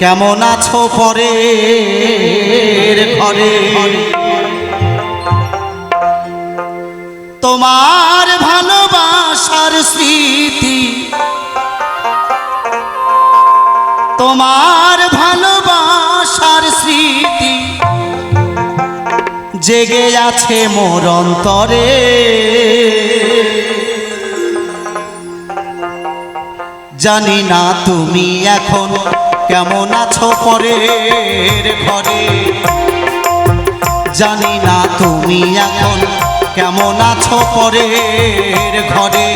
কেমন আছো পরে ঘরে? তোমার ভালোবাসার স্মৃতি, তোমার ভালোবাসার স্মৃতি জেগে আছে মোর অন্তরে। জানি না তুমি এখন কেমন আছো পরের ঘরে? জানি না তুমি এখন কেমন আছো পরের ঘরে।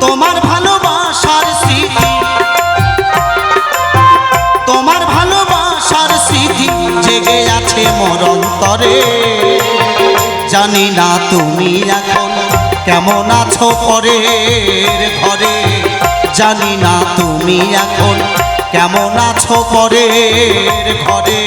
তোমার ভালোবাসার স্মৃতি, তোমার ভালোবাসার স্মৃতি জেগে আছে মোর অন্তরে। জানি না তুমি এখন কেমন আছো পরের ঘরে। জানি না তুমি এখন কেমন আছো পরের ঘরে।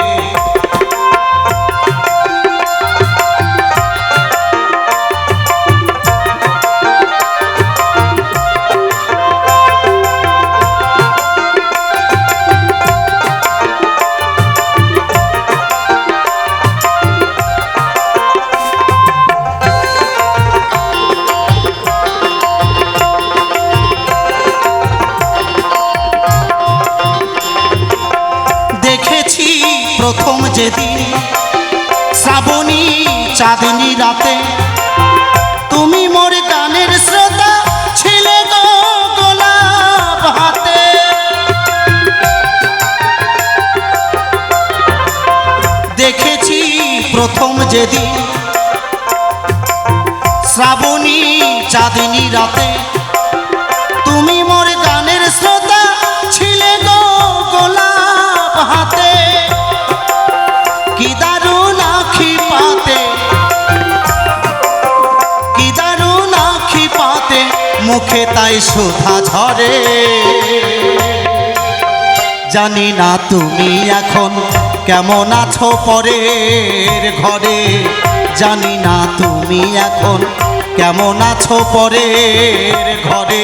যেদিন শ্রাবণী, চাঁদনি রাতে তুমি মোর গানের শ্রোতা ছিলে গো গোলাপ দেখেছি প্রথম যেদিন শ্রাবণী, চাঁদনি রাতে মুখে তাই সুধা ঝরে। জানি না তুমি এখন কেমন আছো পরের ঘরে। জানি না তুমি এখন কেমন আছো পরের ঘরে।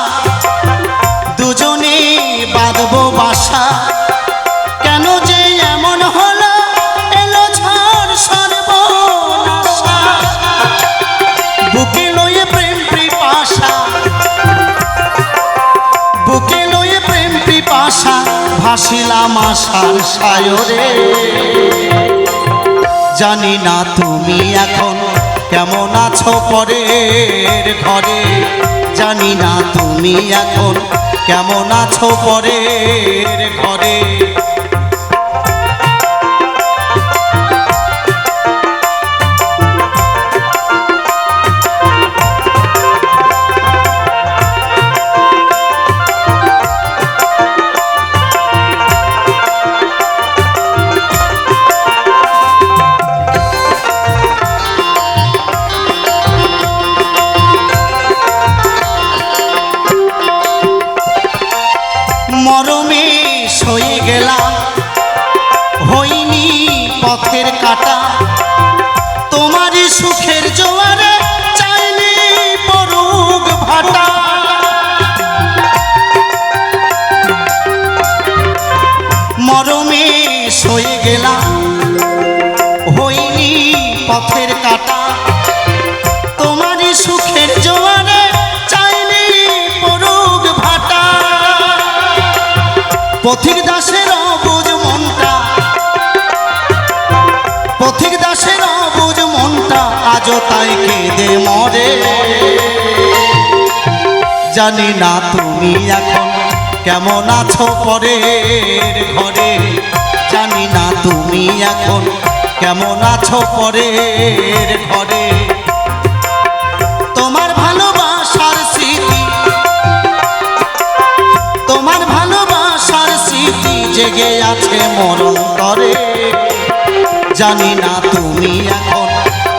পিপাসা ভাসিলাম আশার সায়রে। জানি না তুমি এখন কেমন আছো পরের ঘরে। জানি না তুমি এখন কেমন আছো পরের ঘরে। মরমে সয়ে গেলাম হইনি পথের কাটা। তোমার সুখের জোয়ারে চাইনি পরুক ভাটা। মরমে সয়ে গেলাম হইনি পথের কাটা। পথিক দাসের অবুজ মনটা। পথিক দাসের অবুজ মনটা আজও তাই কেঁদে মরে। জানি না তুমি এখন কেমন আছো পরের ঘরে। জানি না তুমি এখন কেমন আছো পরের ঘরে। মোর জানি না তুমি এখন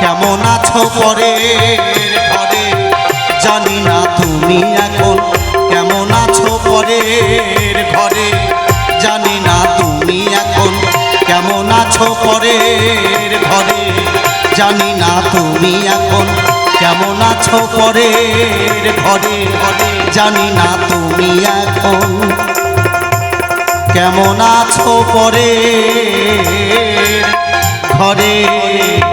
কেমন আছো পরের ঘরে। জানি না তুমি এখন কেমন আছো পরের ঘরে। জানি না তুমি এখন কেমন আছো পরের ঘরে। জানি না তুমি এখন কেমন আছো পরের ঘরে ঘরে। জানি না তুমি এখন কেমন আছো পরে ঘরে?